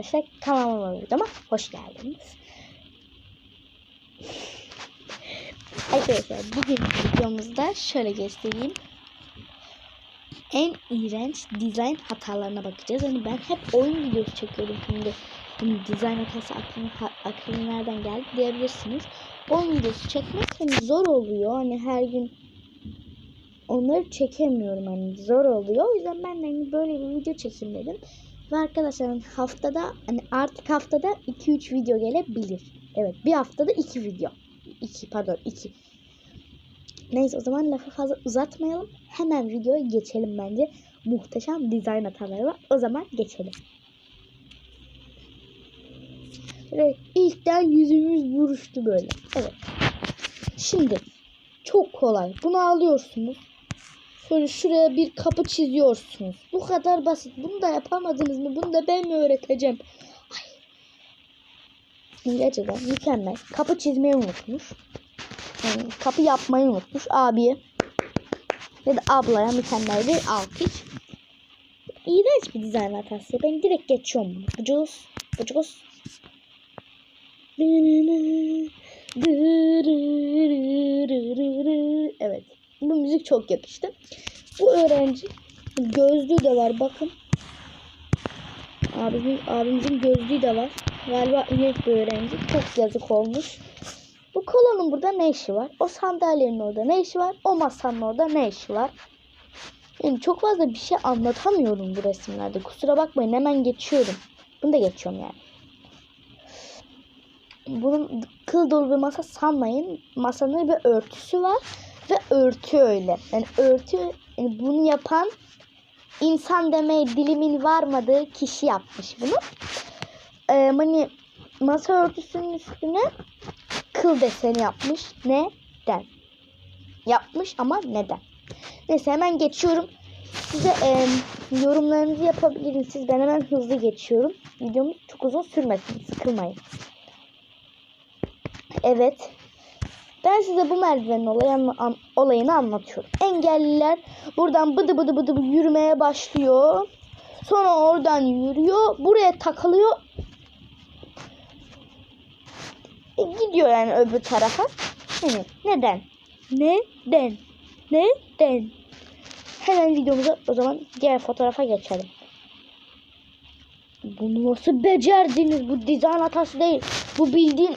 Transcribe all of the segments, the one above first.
arkadaşlar kanalıma videoma hoş geldiniz. Arkadaşlar bugün videomuzda şöyle göstereyim. En iğrenç dizayn hatalarına bakacağız. Hani ben hep oyun videosu çekiyorum şimdi. Hani dizayn hatası aklına, aklına nereden geldi diyebilirsiniz. Oyun videosu çekmek hani zor oluyor. Hani her gün onları çekemiyorum hani zor oluyor. O yüzden ben de hani böyle bir video çekeyim dedim. Ve arkadaşlar haftada hani artık haftada 2-3 video gelebilir. Evet bir haftada 2 video. 2 pardon 2. Neyse o zaman lafı fazla uzatmayalım. Hemen videoya geçelim bence. Muhteşem dizayn hataları var. O zaman geçelim. Evet, ilkten yüzümüz buruştu böyle. Evet. Şimdi çok kolay. Bunu alıyorsunuz. Şöyle şuraya bir kapı çiziyorsunuz. Bu kadar basit. Bunu da yapamadınız mı? Bunu da ben mi öğreteceğim? Ay. Gerçekten mükemmel. Kapı çizmeyi unutmuş. Yani kapı yapmayı unutmuş abiye. Ya da ablaya mükemmel bir alkış. İğrenç bir dizayn hatası. Ben direkt geçiyorum. Bucuz. Bucuz. Evet. Bu müzik çok yakıştı. Bu öğrenci gözlüğü de var bakın. Abimin, abimizin gözlüğü de var. Galiba inek bir öğrenci. Çok yazık olmuş. Bu kolonun burada ne işi var? O sandalyenin orada ne işi var? O masanın orada ne işi var? Yani çok fazla bir şey anlatamıyorum bu resimlerde. Kusura bakmayın hemen geçiyorum. Bunu da geçiyorum yani. Bunun kıl dolu bir masa sanmayın. Masanın bir örtüsü var. Ve örtü öyle. Yani örtü yani bunu yapan insan demeye dilimin varmadığı kişi yapmış bunu. Ee, hani masa örtüsünün üstüne kıl deseni yapmış. Neden? Yapmış ama neden? Neyse hemen geçiyorum. Size e, yorumlarınızı yapabilirsiniz. Siz ben hemen hızlı geçiyorum. Videomuz çok uzun sürmesin. Sıkılmayın. Evet. Ben size bu merdivenin olayını, an, olayını anlatıyorum. Engelliler buradan bıdı bıdı bıdı yürümeye başlıyor. Sonra oradan yürüyor. Buraya takılıyor. E, gidiyor yani öbür tarafa. Yani neden? Neden? Neden? Hemen videomuza o zaman diğer fotoğrafa geçelim. Bunu nasıl becerdiniz? Bu dizayn hatası değil. Bu bildiğin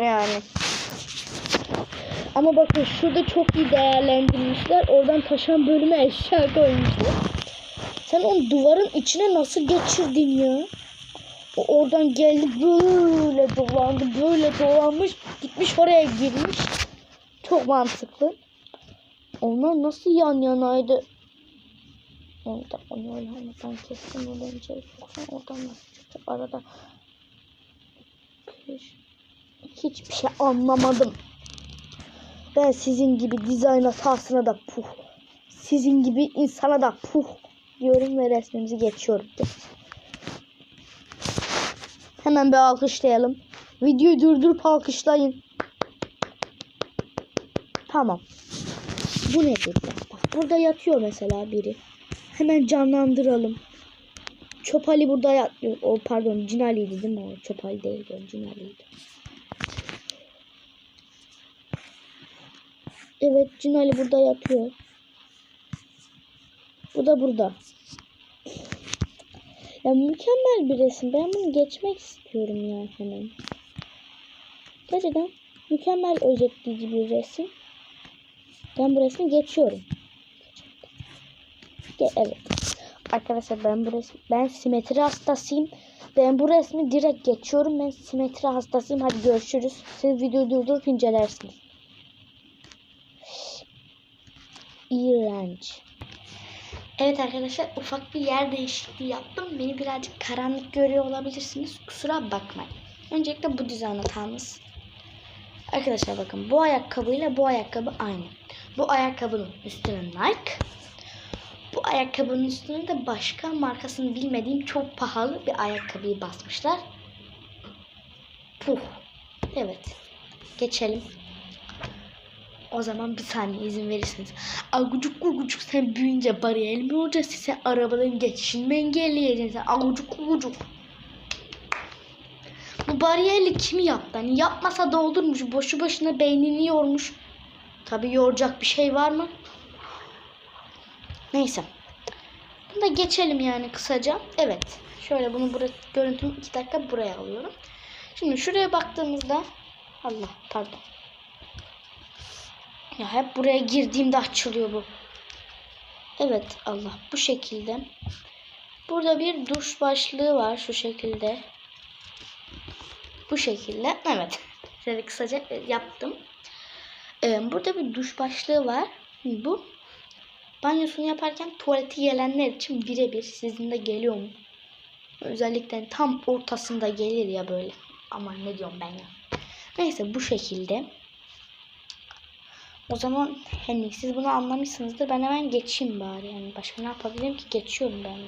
yani. Ama bakın şurada çok iyi değerlendirmişler. Oradan taşan bölüme eşya koymuşlar. Sen onu duvarın içine nasıl geçirdin ya? O oradan geldi böyle dolandı, böyle dolanmış, gitmiş oraya girmiş. Çok mantıklı. Onlar nasıl yan yanaydı? Orada onu oynamadan kestim onu önce. Oradan nasıl çıktı arada? Hiçbir şey anlamadım. Ben sizin gibi dizayn hatasına da puh. Sizin gibi insana da puh diyorum ve resmimizi geçiyorum. Hemen bir alkışlayalım. Videoyu durdurup alkışlayın. Tamam. Bu nedir? Bak burada yatıyor mesela biri. Hemen canlandıralım. Çopali burada yatıyor. O pardon Cinali'ydi değil mi o? Çopali değil o Cinali'ydi. Evet Cinali burada yatıyor. Bu da burada. Ya mükemmel bir resim. Ben bunu geçmek istiyorum ya hemen. Gerçekten mükemmel özetleyici bir resim. Ben bu resmi geçiyorum. Evet. Arkadaşlar ben bu resmi ben simetri hastasıyım. Ben bu resmi direkt geçiyorum. Ben simetri hastasıyım. Hadi görüşürüz. Siz videoyu durdurup incelersiniz. İğrenç. Evet arkadaşlar ufak bir yer değişikliği yaptım. Beni birazcık karanlık görüyor olabilirsiniz. Kusura bakmayın. Öncelikle bu dizayn hatamız. Arkadaşlar bakın bu ayakkabıyla bu ayakkabı aynı. Bu ayakkabının üstüne Nike. Bu ayakkabının üstüne de başka markasını bilmediğim çok pahalı bir ayakkabıyı basmışlar. Puh. Evet. Geçelim. O zaman bir saniye izin verirseniz. Agucuk gugucuk sen büyüyünce bariyer mi olacaksın? Sen arabaların geçişini mi engelleyeceksin? Agucuk gugucuk. Bu bariyerli kim yaptı? Hani yapmasa da olurmuş. Boşu boşuna beynini yormuş. Tabi yoracak bir şey var mı? Neyse. Bunu da geçelim yani kısaca. Evet. Şöyle bunu buraya görüntümü 2 dakika buraya alıyorum. Şimdi şuraya baktığımızda Allah pardon. Ya hep buraya girdiğimde açılıyor bu. Evet Allah bu şekilde. Burada bir duş başlığı var şu şekilde. Bu şekilde. Evet. Şöyle kısaca yaptım. Ee, burada bir duş başlığı var. Bu banyosunu yaparken tuvaleti gelenler için birebir sizin de geliyor mu? Özellikle tam ortasında gelir ya böyle. Aman ne diyorum ben ya. Neyse bu şekilde. O zaman hani siz bunu anlamışsınızdır. Ben hemen geçeyim bari. Yani başka ne yapabilirim ki? Geçiyorum ben.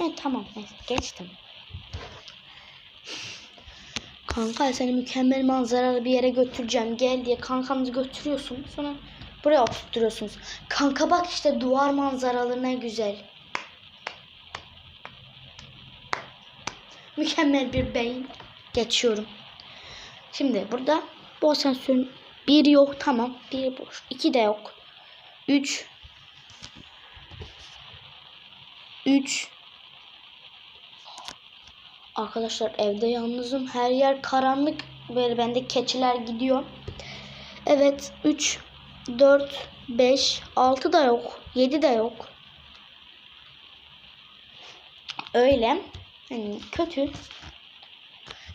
Evet tamam neyse geçtim. Kanka seni mükemmel manzaralı bir yere götüreceğim. Gel diye kankanızı götürüyorsun. Sonra buraya oturtuyorsunuz. Kanka bak işte duvar manzaralı ne güzel. Mükemmel bir beyin. Geçiyorum. Şimdi burada bu asansörün bir yok tamam. Bir boş. iki de yok. Üç. Üç. Arkadaşlar evde yalnızım. Her yer karanlık. Böyle bende keçiler gidiyor. Evet. 3, 4, 5, 6 da yok. 7 de yok. Öyle. Hani kötü.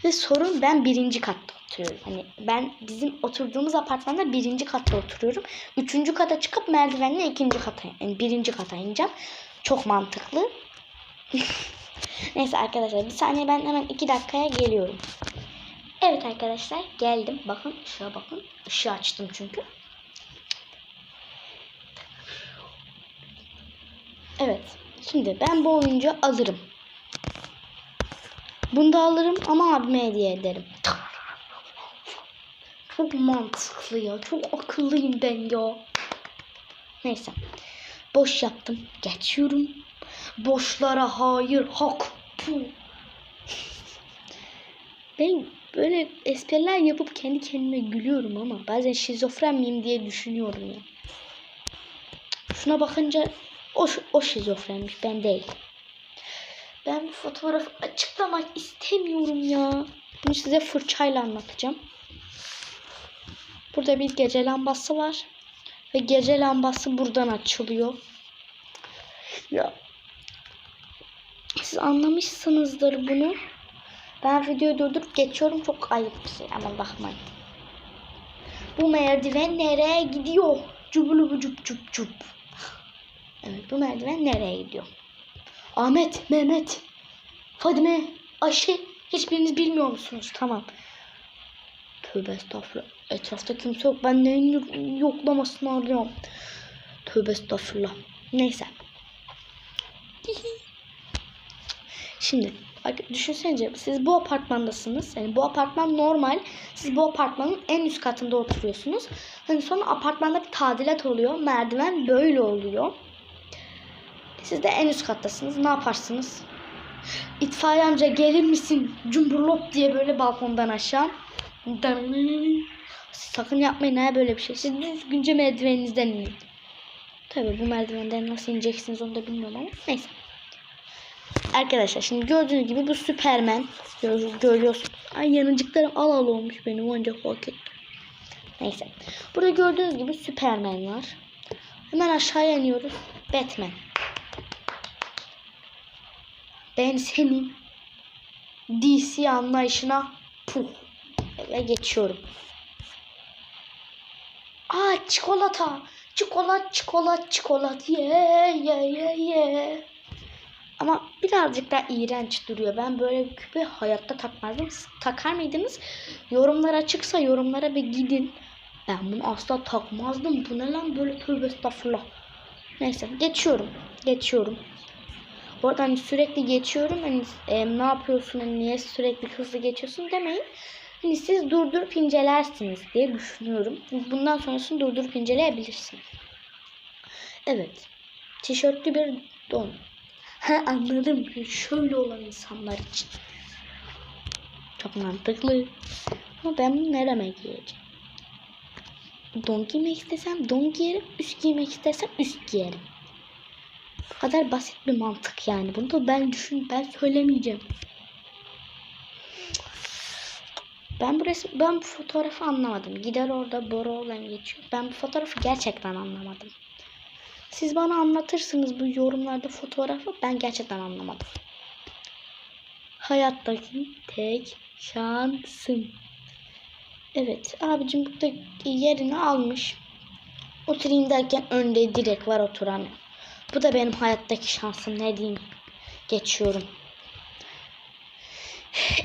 Ve sorun ben birinci katta oturuyorum. Hani ben bizim oturduğumuz apartmanda birinci katta oturuyorum. Üçüncü kata çıkıp merdivenle ikinci kata yani birinci kata ineceğim. Çok mantıklı. Neyse arkadaşlar bir saniye ben hemen iki dakikaya geliyorum. Evet arkadaşlar geldim. Bakın ışığa bakın. Işığı açtım çünkü. Evet. Şimdi ben bu oyuncu alırım. Bunu da alırım ama abime hediye ederim. Çok mantıklı ya. Çok akıllıyım ben ya. Neyse. Boş yaptım. Geçiyorum. Boşlara hayır. Hak. Puh. Ben böyle espriler yapıp kendi kendime gülüyorum ama bazen şizofren miyim diye düşünüyorum ya. Şuna bakınca o, o şizofrenmiş ben değil. Ben bu fotoğrafı açıklamak istemiyorum ya. Bunu size fırçayla anlatacağım. Burada bir gece lambası var. Ve gece lambası buradan açılıyor. Ya. Siz anlamışsınızdır bunu. Ben videoyu durdurup geçiyorum. Çok ayıp bir şey ama bakmayın. Bu merdiven nereye gidiyor? Cubulu cup cup cup. Evet bu merdiven nereye gidiyor? Ahmet, Mehmet, Fadime, Ayşe hiçbiriniz bilmiyor musunuz? Tamam. Tövbe estağfurullah. Etrafta kimse yok. Ben neyin yoklamasını arıyorum. Tövbe estağfurullah. Neyse. Şimdi düşünsenize siz bu apartmandasınız. Yani bu apartman normal. Siz bu apartmanın en üst katında oturuyorsunuz. Hani sonra apartmanda bir tadilat oluyor. Merdiven böyle oluyor. Siz de en üst kattasınız. Ne yaparsınız? İtfaiye amca gelir misin? Cumburlop diye böyle balkondan aşağı. Sakın yapmayın ha böyle bir şey. Siz düzgünce merdiveninizden inin. Tabii bu merdivenden nasıl ineceksiniz onu da bilmiyorum ama neyse. Arkadaşlar şimdi gördüğünüz gibi bu Süpermen. Gör, görüyorsunuz. Ay yanıcıklarım al al olmuş benim ancak fark ettim. Neyse. Burada gördüğünüz gibi Süpermen var. Hemen aşağıya iniyoruz. Batman. Ben senin DC anlayışına puh ve geçiyorum. Aa çikolata. Çikolat, çikolat, çikolat. Ye ye ye ye. Ama birazcık da iğrenç duruyor. Ben böyle bir küpe hayatta takmazdım. Takar mıydınız? Yorumlar açıksa yorumlara bir gidin. Ben bunu asla takmazdım. Bu ne lan böyle tövbe estağfurullah. Neyse geçiyorum. Geçiyorum. Bu arada hani sürekli geçiyorum. Hani e, ne yapıyorsun? Hani niye sürekli hızlı geçiyorsun demeyin. Hani siz durdurup incelersiniz diye düşünüyorum. Bundan sonrasını durdurup inceleyebilirsiniz. Evet. Tişörtlü bir don. Ha anladım. Şöyle olan insanlar için. Çok mantıklı. Ama ben bunu nereme giyeceğim? Don giymek istesem don giyerim. Üst giymek istesem üst giyerim. Bu kadar basit bir mantık yani. Bunu da ben düşün, ben söylemeyeceğim. Ben bu resim, ben bu fotoğrafı anlamadım. Gider orada boru olan geçiyor. Ben bu fotoğrafı gerçekten anlamadım. Siz bana anlatırsınız bu yorumlarda fotoğrafı. Ben gerçekten anlamadım. Hayattaki tek şansım. Evet abicim burada yerini almış. Oturayım derken önde direkt var oturamıyor. Bu da benim hayattaki şansım ne diyeyim. Geçiyorum.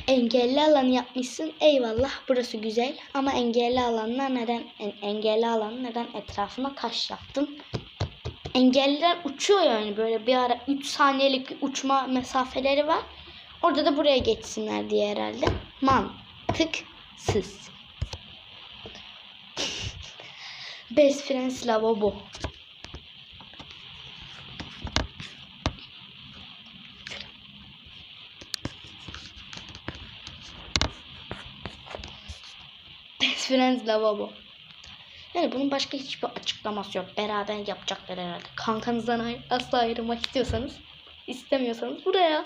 Engelli alanı yapmışsın. Eyvallah burası güzel. Ama engelli alanına neden en- engelli alanı neden etrafına taş yaptın? Engelliler uçuyor yani böyle bir ara 3 saniyelik uçma mesafeleri var. Orada da buraya geçsinler diye herhalde. Mantıksız. Best friends lavabo. Friends lavabo. Yani bunun başka hiçbir açıklaması yok. Beraber yapacaklar herhalde. Kankanızdan asla ayrılmak istiyorsanız, istemiyorsanız buraya.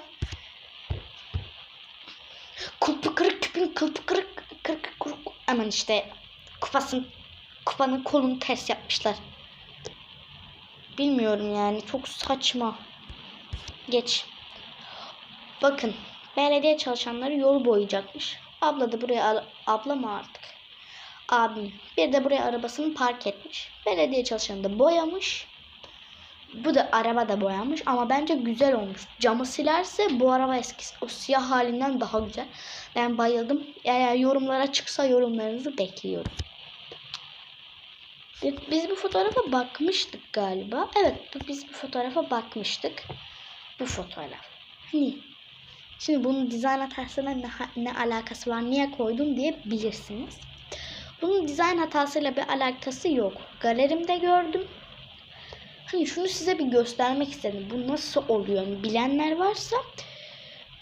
Kulpu kırık küpün kulpu kırık kırık kırık. Aman işte kupasın kupanın kolunu ters yapmışlar. Bilmiyorum yani çok saçma. Geç. Bakın belediye çalışanları yol boyayacakmış. Abla da buraya abla mı artık? Abim bir de buraya arabasını park etmiş. Belediye çalışanı da boyamış. Bu da araba da boyamış ama bence güzel olmuş. Camı silerse bu araba eskisi o siyah halinden daha güzel. Ben bayıldım. Eğer yorumlara çıksa yorumlarınızı bekliyorum. Biz- bu fotoğrafa bakmıştık galiba. Evet biz bu fotoğrafa bakmıştık. Bu fotoğraf. Hani şimdi bunun dizayn hatasıyla ne, ne alakası var niye koydum diye bilirsiniz. Bunun dizayn hatasıyla bir alakası yok. Galerimde gördüm. Hani şunu size bir göstermek istedim. Bu nasıl oluyor? Yani bilenler varsa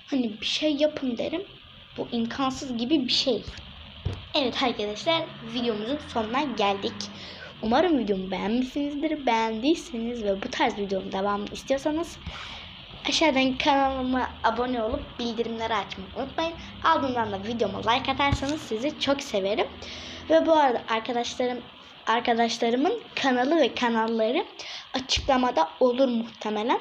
hani bir şey yapın derim. Bu imkansız gibi bir şey. Evet arkadaşlar videomuzun sonuna geldik. Umarım videomu beğenmişsinizdir. Beğendiyseniz ve bu tarz videonun devamını istiyorsanız aşağıdan kanalıma abone olup bildirimleri açmayı unutmayın. Ardından da videoma like atarsanız sizi çok severim. Ve bu arada arkadaşlarım arkadaşlarımın kanalı ve kanalları açıklamada olur muhtemelen.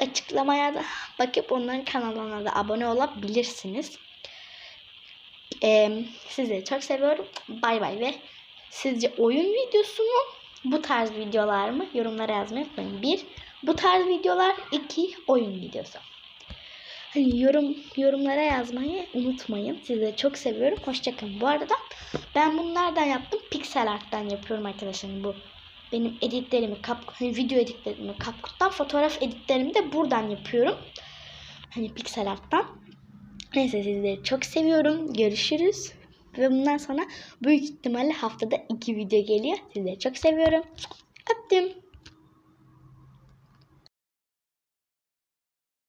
Açıklamaya da bakıp onların kanallarına da abone olabilirsiniz. Ee, sizleri çok seviyorum. Bay bay ve sizce oyun videosu mu? Bu tarz videolar mı? Yorumlara yazmayı unutmayın. Bir, bu tarz videolar. iki oyun videosu. Hani yorum yorumlara yazmayı unutmayın. Sizleri çok seviyorum. Hoşçakalın. Bu arada ben bunu nereden yaptım? Pixel Art'tan yapıyorum arkadaşlar. Bu benim editlerimi, kap, hani video editlerimi CapCut'tan, fotoğraf editlerimi de buradan yapıyorum. Hani Pixel Art'tan. Neyse sizleri çok seviyorum. Görüşürüz. Ve bundan sonra büyük ihtimalle haftada iki video geliyor. Sizleri çok seviyorum. Öptüm.